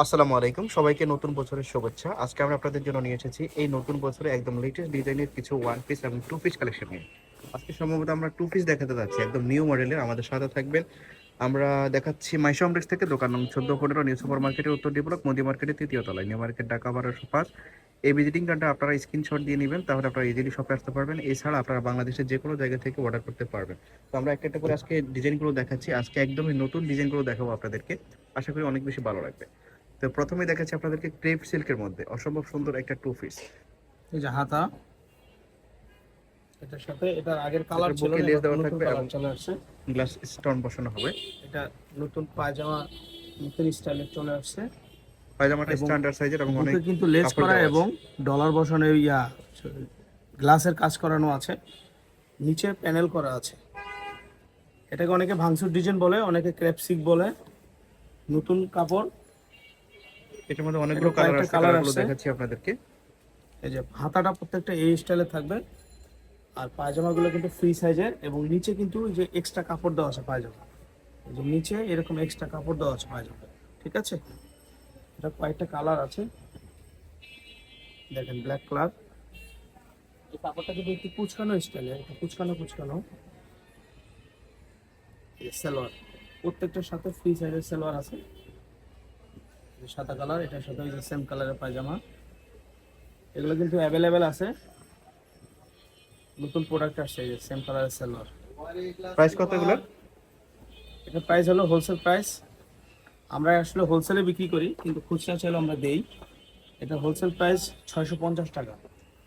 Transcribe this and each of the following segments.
আসসালামু আলাইকুম। সবাইকে নতুন বছরের শুভেচ্ছা। আজকে আমরা আপনাদের জন্য নিয়ে এসেছি এই নতুন বছরে একদম লেটেস্ট ডিজাইনের কিছু ওয়ান পিস এবং টু পিস কালেকশন নিয়ে। আজকে সম্ভবত আমরা টু পিস দেখাতে যাচ্ছি, একদম নিউ মডেলের আমাদের সাথে থাকবেন আমরা দেখাচ্ছি মাইশো থেকে দোকান নং চোদ্দ পনেরো নিউ সুপার মার্কেটের উত্তর ডিব্লক মোদি মার্কেটের তৃতীয় তলায়। নিউ মার্কেট ঢাকা বারোশো পাঁচ। এই ভিজিটিং কার্ডটা আপনারা স্ক্রিনশট দিয়ে নেবেন, তাহলে আপনারা ইজিলি শপে আসতে পারবেন। এছাড়া আপনারা বাংলাদেশের যে কোনো জায়গা থেকে অর্ডার করতে পারবেন। তো আমরা একটা একটা করে আজকে ডিজাইনগুলো দেখাচ্ছি। আজকে একদমই নতুন ডিজাইনগুলো দেখাবো আপনাদেরকে। আশা করি অনেক বেশি ভালো লাগবে। তো প্রথমে দেখাচ্ছি আপনাদেরকে ক্রেপ সিল্কের মধ্যে অসম্ভব সুন্দর একটা টু পিস এই যে হাতা। এটার সাথে এটার আগের কালার ছিল লেস দেওয়া থাকবে এবং- চলে আসছে। গ্লাস স্টোন বসানো হবে। এটা নতুন পায়জামা নতুন স্টাইলে চলে আসছে। পায়জামাটা স্ট্যান্ডার্ড সাইজের এবং অনেক কিন্তু লেস করা এবং ডলার বসানো ইয়া গ্লাসের কাজ করানো আছে। নিচে প্যানেল করা আছে। এটাকে অনেকে ভাংসুর ডিজাইন বলে অনেকে ক্রেপসিক বলে। নতুন কাপড় এটার মধ্যে অনেকগুলো কালার আছে কালারগুলো দেখাচ্ছি আপনাদেরকে। এই যে হাতাটা প্রত্যেকটা এই স্টাইলে থাকবে। আর পায়জামাগুলো কিন্তু ফ্রি সাইজের এবং নিচে কিন্তু এই যে এক্সট্রা কাপড় দেওয়া আছে পায়জামা। এই যে নিচে এরকম এক্সট্রা কাপড় দেওয়া আছে পায়জামা ঠিক আছে? এটা কয়েকটা কালার আছে। দেখেন ব্ল্যাক কালার এই কাপড়টা কিন্তু একটু কুচকানো স্টাইলের একটু কুচকানো কুচকানো। সালোয়ার প্রত্যেকটার সাথে ফ্রি সাইজের সালোয়ার আছে। সাদা কালার এটার সাথে ওই যে সেম কালারের পায়জামা। এগুলো কিন্তু অ্যাভেলেবেল আছে। নতুন প্রোডাক্ট আসছে এই যে সেম কালারের সালোয়ার প্রাইস কত এগুলো এটা প্রাইস হলো হোলসেল প্রাইস আমরা আসলে হোলসেলে বিক্রি করি কিন্তু খুচরা চাইলে আমরা দেই। এটা হোলসেল প্রাইস ছয়শো পঞ্চাশ টাকা।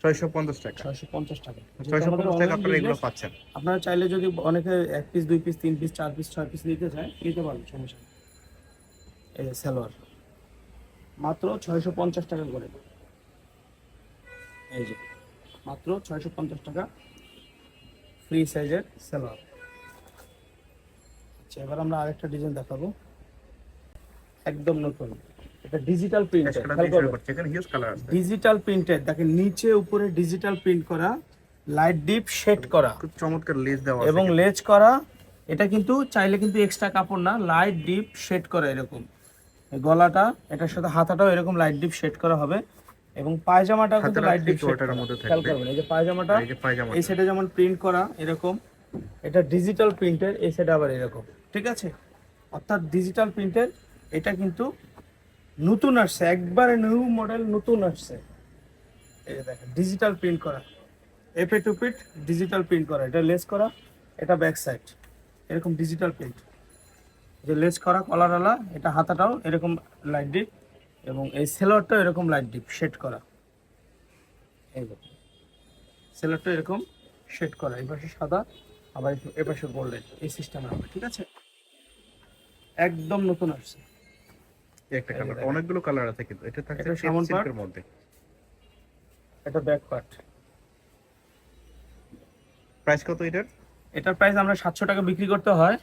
ছয়শো পঞ্চাশ টাকা। ছয়শো পঞ্চাশ টাকা। ছয়শো পঞ্চাশ টাকা আপনারা এগুলো পাচ্ছেন। আপনারা চাইলে যদি অনেকে এক পিস দুই পিস তিন পিস চার পিস ছয় পিস নিতে চায় নিতে পারবেন সমস্যা নেই। এই যে সালোয়ার মাত্র ছয়শো পঞ্চাশ টাকা করে। এই যে মাত্র ছয়শো পঞ্চাশ টাকা ফ্রি সাইজের সালোয়ার আচ্ছা এবার আমরা আরেকটা ডিজাইন দেখাবো। একদম নতুন। এটা ডিজিটাল প্রিন্ট ডিজিটাল প্রিন্টেড দেখেন নিচে উপরে ডিজিটাল প্রিন্ট করা লাইট ডিপ শেড করা। খুব চমৎকার লেস দেওয়া এবং লেজ করা এটা কিন্তু চাইলে কিন্তু এক্সট্রা কাপড় না লাইট ডিপ শেড করা এরকম। গলাটা এটার সাথে হাতাটাও এরকম লাইট ডিপ শেড করা হবে এবং পায়জামাটা কিন্তু লাইট ডিপ মধ্যে খেয়াল করবেন এই যে পায়জামাটা এই যে পায়জামা এই সাইডে যেমন প্রিন্ট করা এরকম এটা ডিজিটাল প্রিন্টের এই সাইডে আবার এরকম। ঠিক আছে? অর্থাৎ ডিজিটাল প্রিন্টের এটা কিন্তু নতুন আসছে একবারে নিউ মডেল নতুন আসছে। এই দেখেন ডিজিটাল প্রিন্ট করা। এপে টু পিট ডিজিটাল প্রিন্ট করা। এটা লেস করা এটা ব্যাক সাইড এরকম ডিজিটাল প্রিন্ট যে লেস করা কলারওয়ালা এটা হাতাটাও এরকম লাইট ডিপ এবং এই সেলোয়ারটাও এরকম লাইট ডিপ শেড করা। এই সেলারটা এরকম শেড করা এই পাশে সাদা আবার একটু এ পাশে গোল্ডেন এই সিস্টেম হবে ঠিক আছে? একদম নতুন আসছে। একটা কালার অনেকগুলো কালার আছে কিন্তু এটা থাকছে সামন সিল্কের মধ্যে। এটা ব্যাক পার্ট প্রাইস কত এটার? এটার প্রাইস আমরা সাতশো টাকা বিক্রি করতে হয়।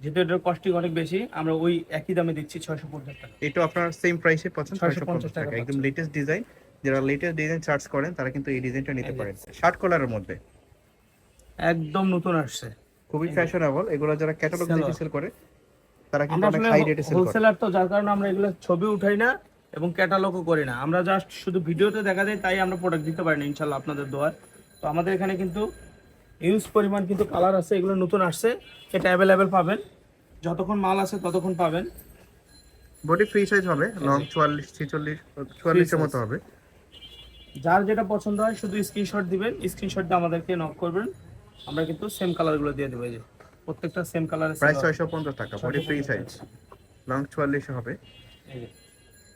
যেহেতু এটার কস্টিং অনেক বেশি আমরা ওই একই দামে দিচ্ছি ছয়শো পঞ্চাশ টাকা। এটা আপনার সেম প্রাইসে পাচ্ছেন 650 ছয়শো পঞ্চাশ টাকা একদম লেটেস্ট ডিজাইন যারা লেটেস্ট ডিজাইন চার্জ করেন তারা কিন্তু এই ডিজাইনটা নিতে পারেন। শার্ট কলারের মধ্যে? একদম নতুন আসছে। খুবই ফ্যাশনেবল এগুলো যারা ক্যাটালগ। দেখে সেল করে তারা কিন্তু অনেক হাই রেটে সেল করে। হোলসেলার তো যার কারণে আমরা এগুলো ছবি উঠাই না এবং ক্যাটালগও করি না। আমরা জাস্ট শুধু ভিডিওতে দেখা যায় তাই আমরা প্রোডাক্ট দিতে পারি না ইনশাল্লাহ আপনাদের দোয়ার। তো আমাদের এখানে কিন্তু ইউজ পরিমাণ কিন্তু কালার আছে এগুলো নতুন আসছে এটা অ্যাভেলেবেল পাবেন। যতক্ষণ মাল আছে ততক্ষণ পাবেন। বডি ফ্রি সাইজ হবে লং চুয়াল্লিশ ছেচল্লিশ চুয়াল্লিশের মতো হবে। যার যেটা পছন্দ হয় শুধু স্ক্রিনশট দিবেন স্ক্রিনশট দিয়ে আমাদেরকে নক করবেন। আমরা কিন্তু সেম কালারগুলো দিয়ে দেবো যে প্রত্যেকটা সেম কালার প্রাইস ছয়শো পঞ্চাশ টাকা বডি ফ্রি সাইজ লং চুয়াল্লিশ হবে।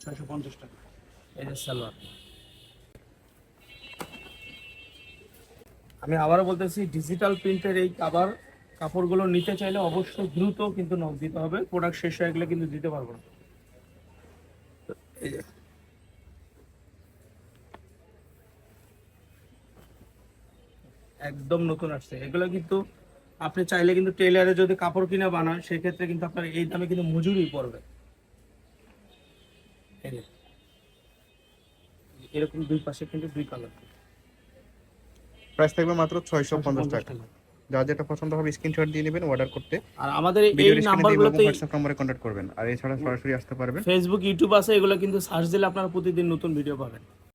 ছয়শো পঞ্চাশ টাকা। এই যে সালোয়ার আমি আবারও বলতেছি ডিজিটাল প্রিন্টের এই কাবার কাপড়গুলো নিতে চাইলে অবশ্যই দ্রুত কিন্তু নখ দিতে হবে। প্রোডাক্ট শেষ হয়ে গেলে কিন্তু দিতে পারব না। এই যে। একদম নতুন আসছে। এগুলো কিন্তু আপনি চাইলে কিন্তু টেলারে যদি কাপড় কিনে বানান সেক্ষেত্রে কিন্তু আপনার এই দামে কিন্তু মজুরি পড়বে। এই এরকম দুই পাশে কিন্তু দুই কালার প্রাইস থাকবে মাত্র ছয়শো পঞ্চাশ টাকা। যা যেটা পছন্দ হবে স্ক্রিনশট দিয়ে নেবেন অর্ডার করতে। আর আমাদের এই নাম্বারগুলোতে হোয়াটসঅ্যাপ নম্বরে কন্ট্যাক্ট করবেন। আর এছাড়া সরাসরি আসতে পারবেন। ফেসবুক ইউটিউব আছে এগুলো কিন্তু সার্চ দিলে আপনারা প্রতিদিন নতুন ভিডিও পাবেন।